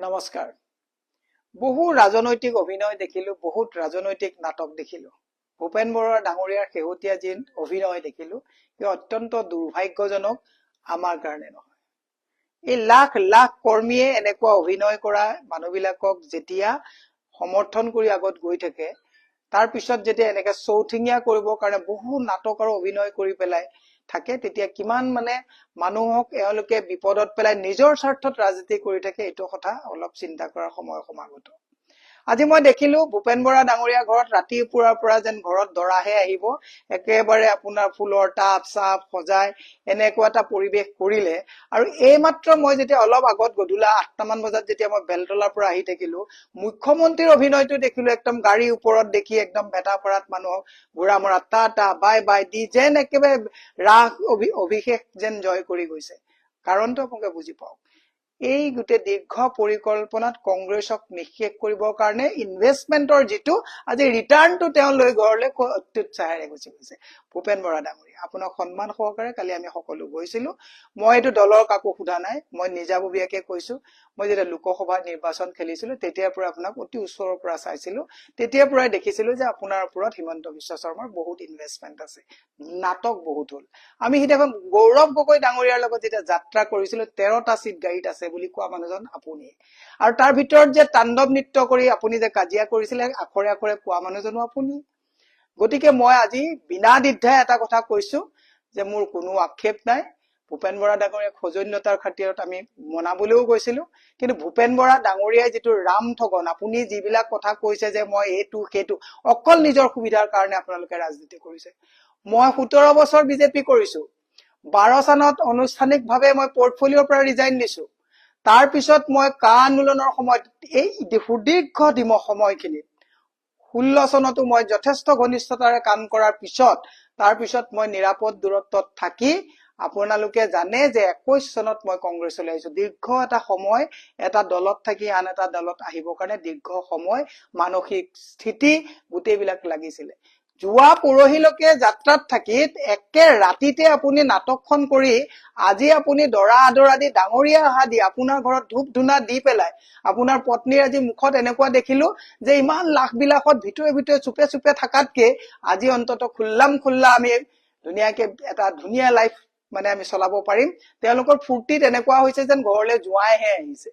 নমস্কাৰ। বহু ৰাজনৈতিক অভিনয় দেখিলো বহুত ৰাজনৈতিক নাটক দেখিলো। ভূপেন বৰা ডাঙৰীয়াৰ শেহতীয়া যি অভিনয় দেখিলো সি অত্যন্ত দুৰ্ভাগ্যজনক আমাৰ কাৰণে নহয়। এই লাখ লাখ কৰ্মীয়ে এনেকুৱা অভিনয় কৰা মানুহবিলাকক যেতিয়া সমৰ্থন কৰি আগত গৈ থাকে তাৰ পিছত যেতিয়া এনেকে চৌঠিঙীয়া কৰিবৰ কাৰণে বহু নাটক আৰু অভিনয় কৰি পেলাই থাকে তেতিয়া কিমান মানে মানুহক এওঁলোকে বিপদত পেলাই নিজৰ স্বাৰ্থত ৰাজনীতি কৰি থাকে এইটো কথা অলপ চিন্তা কৰাৰ সময় সমাগত। আজি মই দেখিলো ভূপেন বৰা ডাঙৰীয়া ঘৰত ৰাতিপুৱাৰ পৰা যেন ঘৰত দৰাহে আহিব। একেবাৰে আপোনাৰ ফুলৰ টাব চাপ সজাই এনেকুৱা এটা পৰিৱেশ কৰিলে। আৰু এইমাত্ৰ মই যেতিয়া অলপ আগত গধূলা আঠটামান বজাত যেতিয়া মই বেলতলাৰ পৰা আহি থাকিলো, মুখ্যমন্ত্ৰীৰ অভিনয়টো দেখিলো একদম গাড়ীৰ ওপৰত দেখি একদম ভেটাপাৰাত মানুহক ঘোঁৰা মৰা, টা টা, বাই বাই, দি যেন একেবাৰে ৰাস অভি, অভিষেক যেন জয় কৰি গৈছে। কাৰণটো আপোনালোকে বুজি পাওক। এই গোটেই দীৰ্ঘ পৰিকল্পনাত কংগ্ৰেছক নিঃশেষ কৰিবৰ কাৰণে ইনভেষ্টমেণ্টৰ যিটো আজি ৰিটাৰ্ণটো তেওঁ লৈ ঘৰলৈ অত্যুৎসাহেৰে গুচি গৈছে। ভূপেন বৰা ডাঙৰীয়া আপোনাক সন্মান সহকাৰে কালি আমি সকলো গৈছিলো। মই এইটো দলৰ কাকো সোধা নাই, মই নিজাববীয়াকে কৈছো। মই যেতিয়া লোকসভা নিৰ্বাচন খেলিছিলো, তেতিয়াৰ পৰা আপোনাক অতি ওচৰৰ পৰা চাইছিলো। তেতিয়াৰ পৰাই দেখিছিলো যে আপোনাৰ ওপৰত হিমন্ত বিশ্ব শৰ্মাৰ বহুত ইনভেষ্টমেণ্ট আছে। নাটক বহুত হ'ল। আমি সিদিনাখন গৌৰৱ গগৈ ডাঙৰীয়াৰ লগত যেতিয়া যাত্ৰা কৰিছিলো, তেৰটা চিট গাড়ীত আছে বুলি কোৱা মানুহজন আপুনি। আৰু তাৰ ভিতৰত যে তাণ্ডৱ নৃত্য কৰি আপুনি যে কাজিয়া কৰিছিলে, আখৰে আখৰে কোৱা মানুহজনো আপুনি। গতিকে মই আজি বিনা দ্বিধাই এটা কথা কৈছো, যে মোৰ কোনো আক্ষেপ নাই। ভূপেন বৰা ডাঙৰীয়াক সৌজন্যতাৰ খাতিৰত আমি মনাবলৈও গৈছিলো। কিন্তু ভূপেন বৰা ডাঙৰীয়াই যিটো ৰাম ঠগন, আপুনি যিবিলাক কথা কৈছে যে মই এইটো, সেইটো, অকল নিজৰ সুবিধাৰ কাৰণে আপোনালোকে ৰাজনীতি কৰিছে। মই সোতৰ বছৰ বিজেপি কৰিছো। বাৰ চনত আনুষ্ঠানিকভাৱে মই পৰ্টফলিঅ'ৰ পৰা ৰিজাইন দিছো। তাৰ পিছত মই কা আন্দোলনৰ সময়ত এই সুদীৰ্ঘ দিমৰ সময়খিনিত ষোল্ল চনতো মই যথেষ্ট ঘনিষ্ঠতাৰে কাম কৰাৰ পিছত তাৰ পিছত মই নিৰাপদ দূৰত্বত থাকি আপোনালোকে জানে যে একৈশ চনত মই কংগ্ৰেছলৈ আহিছো। দীৰ্ঘ এটা সময় এটা দলত থাকি আন এটা দলত আহিবৰ কাৰণে দীৰ্ঘ সময় মানসিক স্থিতি গোটেইবিলাক লাগিছিলে। যোৱা পৰহিলৈকে যাত্ৰাত থাকি একে ৰাতিতে আপুনি নাটকখন কৰি আজি আপুনি দৰা আদৰা দি ডাঙৰীয়া অহা দি আপোনাৰ ঘৰত ধূপ ধূনা দি পেলাই আপোনাৰ পত্নীৰ আজি মুখত এনেকুৱা দেখিলো যে ইমান লাখ বিলাসত ভিতৰে ভিতৰে চুপে চুপে থকাতকে আজি অন্তত খুল্লাম খুল্লা আমি ধুনীয়াকে এটা ধুনীয়া লাইফ মানে আমি চলাব পাৰিম। তেওঁলোকৰ ফূৰ্তিত এনেকুৱা হৈছে যেন ঘৰলৈ জোঁৱাইহে আহিছে।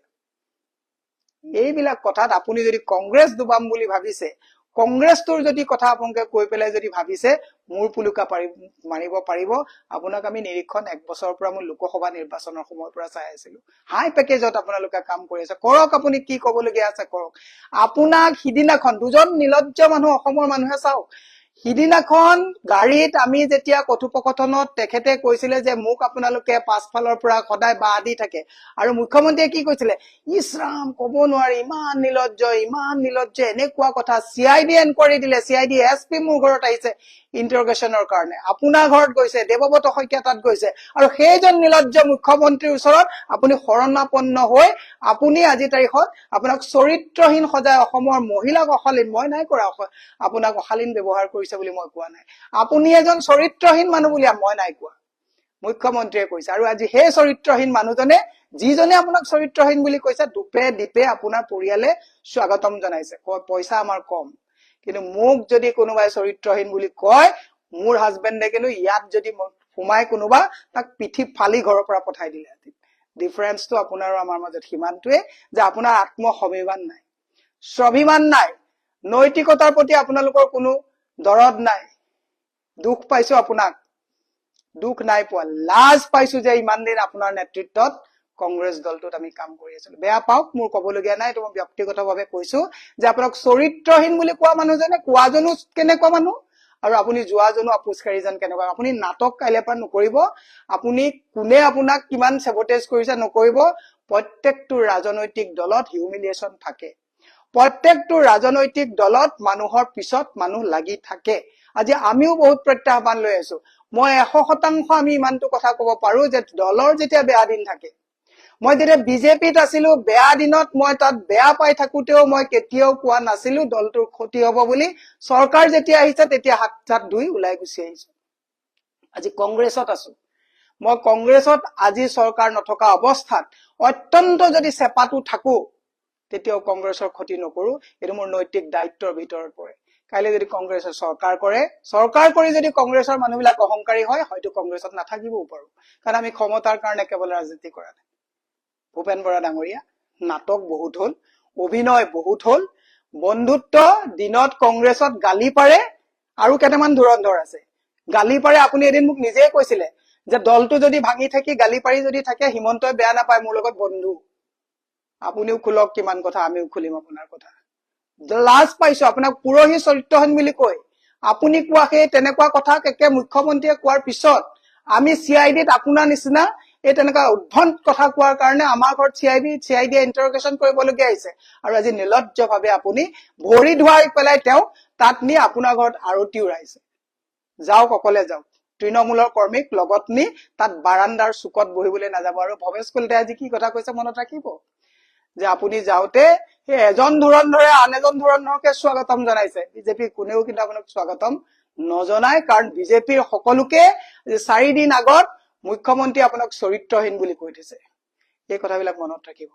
এইবিলাক কথাত আপুনি যদি কংগ্ৰেছ ডুবাম বুলি ভাবিছে কংগ্ৰেছটোৰ যদি কথা আপোনালোকে কৈ পেলাই যদি ভাবিছে মূৰ পুলুকা পাৰি মাৰিব পাৰিব। আপোনাক আমি নিৰীক্ষণ এক বছৰৰ পৰা মই লোকসভা নিৰ্বাচনৰ সময়ৰ পৰা চাই আছিলো। হাই পেকেজত আপোনালোকে কাম কৰি আছে। কৰক আপুনি কি কবলগীয়া আছে কৰক। আপোনাক সিদিনাখন দুজন নিলজ্জ মানুহ অসমৰ মানুহে চাওক। সিদিনাখন গাড়ীত আমি যেতিয়া কথোপকথনত তেখেতে কৈছিলে যে মোক আপোনালোকে পাছফালৰ পৰা সদায় বাহ দি থাকে। আৰু মুখ্যমন্ত্ৰীয়ে কি কৈছিলে? ইছৰাম, কব নোৱাৰি, ইমান নিলজ্জ ইমান নিলজ্জ এনেকুৱা কথা চি আই ডি এনকুৱাৰী দিলে, C I D S P মোৰ ঘৰত আহিছে ইণ্টাৰগেশ্যনৰ কাৰণে। আপোনাৰ ঘৰত গৈছে, দেৱব্ৰত শইকীয়া তাত গৈছে। আৰু সেইজন নিলজ্জ মুখ্যমন্ত্ৰীৰ ওচৰত আপুনি শৰণাপন্ন হৈ আপুনি আজি তাৰিখত আপোনাক চৰিত্ৰহীন সজাই অসমৰ মহিলাক অশালীন, মই নাই কৰা আপোনাক অশালীন ব্যৱহাৰ কৰিছে। বুলি মই কোৱা নাই। আপুনি এজন চৰিত্ৰহীন মানুহ বুলি মই নাই কোৱা। মুখ্যমন্ত্ৰীয়ে কৈছে। আৰু আজি সেই চৰিত্ৰহীন মানুহজনে, যিজনে আপোনাক চৰিত্ৰহীন বুলি কৈছে, দুপে দীপে আপোনাৰ পৰিয়ালে স্বাগতম জনাইছে। পইচা আমাৰ কম। কিন্তু মোক যদি কোনোবাই চৰিত্ৰহীন বুলি কয়, মোৰ হাজবেণ্ডে কিন্তু ইয়াত যদি সোমাই কোনোবা, তাক পিঠি ফালি ঘৰৰ পৰা পঠাই দিলে। ডিফাৰেন্সটো আপোনাৰ আমাৰ মাজত সিমানটোৱে যে আপোনাৰ আত্মস্বাভিমান নাই। স্বাভিমান নাই। নৈতিকতাৰ প্ৰতি আপোনালোকৰ কোনো দৰদ নাই। দুখ পাইছো আপোনাক। দুখ নাই পোৱা। লাজ পাইছো যে ইমান দিন আপোনাৰ নেতৃত্বত কংগ্ৰেছ দলটোত আমি কাম কৰি আছিলো। বেয়া পাওক, মোৰ কবলগীয়া নাই, এইটো মই ব্যক্তিগতভাৱে কৈছো যে আপোনাক চৰিত্ৰহীন বুলি কোৱা মানুহজনে, কোৱাজনো কেনেকুৱা মানুহ? আৰু আপুনি যোৱাজনো আপোচকাৰীজন কেনেকুৱা? আপুনি নাটক কাইলৈ পৰা নকৰিব। আপুনি কোনে আপোনাক কিমান চেবটেজ কৰিছে নকৰিব। প্ৰত্যেকটো ৰাজনৈতিক দলত হিউমিলিয়েশ্যন থাকে। প্ৰত্যেকটো ৰাজনৈতিক দলত মানুহৰ পিছত মানুহ লাগি থাকে। আজি আমিও বহুত প্ৰত্যাহ্বান লৈ আছো। মই এশ শতাংশ আমি ইমানটো কথা কব পাৰো যে দলৰ যেতিয়া বেয়া দিন থাকে, মই যেতিয়া বিজেপিত আছিলো, বেয়া দিনত মই তাত বেয়া পাই থাকোতেও মই কেতিয়াও কোৱা নাছিলো দলটোৰ ক্ষতি হব বুলি। চৰকাৰ যেতিয়া আহিছে, তেতিয়া হাত চাত ধুই ওলাই গুচি আহিছো। আজি কংগ্ৰেছত আছো। মই কংগ্ৰেছত আজি চৰকাৰ নথকা অৱস্থাত অত্যন্ত যদি চেপাটো থাকো তেতিয়াও কংগ্ৰেছৰ ক্ষতি নকৰো, এইটো মোৰ নৈতিক দায়িত্বৰ ভিতৰত পৰে। কাইলৈ যদি কংগ্ৰেছে চৰকাৰ কৰে, চৰকাৰ কৰি যদি কংগ্ৰেছৰ মানুহবিলাক অহংকাৰী হয়, হয়তো কংগ্ৰেছত নাথাকিবও পাৰো। কাৰণ আমি ক্ষমতাৰ কাৰণে কেৱল ৰাজনীতি কৰা নাই। ভূপেন বৰা ডাঙৰীয়া, নাটক বহুত হল, অভিনয় বহুত হল, বন্ধুত্ব দিনত কংগ্ৰেছত গালি পাৰে আৰু কেইটামান ধুৰন্ধৰ আছে। গালি পাৰে, আপুনি এদিন মোক নিজেই কৈছিলে যে দলটো যদি ভাঙি থাকি, গালি পাৰি যদি থাকে, হিমন্তই বেয়া নাপায়, মোৰ লগত বন্ধু। আপুনিও খোলক কিমান কথা আমিও খুলিম আপোনাৰ কথা। লাজ পাইছো আপোনাক পুৰহি চৰিত্ৰহীন বুলি কৈ। আপুনি কোৱা সেই তেনেকুৱা কথা একে মুখ্যমন্ত্ৰীয়ে কোৱাৰ পিছত আমি চি আই ডিত আপোনাৰ নিচিনা এই তেনেকুৱা উদ্ভণ্ড কথা কোৱাৰ কাৰণে আমাৰ ঘৰত C I D C I ডিয়ে ইণ্টাৰগেশ্যন কৰিবলগীয়া হৈছে। আৰু আজি নিৰ্লজ্জ ভাৱে আপুনি ভৰি ধুৱাই পেলাই তেওঁ তাত নি আপোনাৰ ঘৰত আৰতি উৰাইছে। যাওক অকলে যাওক। তৃণমূলৰ কৰ্মীক লগত নি তাত বাৰাণ্ডাৰ চুকত বহিবলৈ নাযাব। আৰু ভৱেশ কলিতাই আজি কি কথা কৈছে মনত ৰাখিব? যে আপুনি যাওঁতে এজন ধুৰন্ধৰে, আন এজন ধুৰন্ধৰকে স্বাগতম জনাইছে। বিজেপি কোনেও কিন্তু আপোনাক স্বাগতম নজনায়, কাৰণ বিজেপিৰ সকলোকে চাৰিদিন আগত মুখ্যমন্ত্ৰী আপোনাক চৰিত্ৰহীন বুলি কৈ থৈছে এই কথাবিলাক মনত ৰাখিব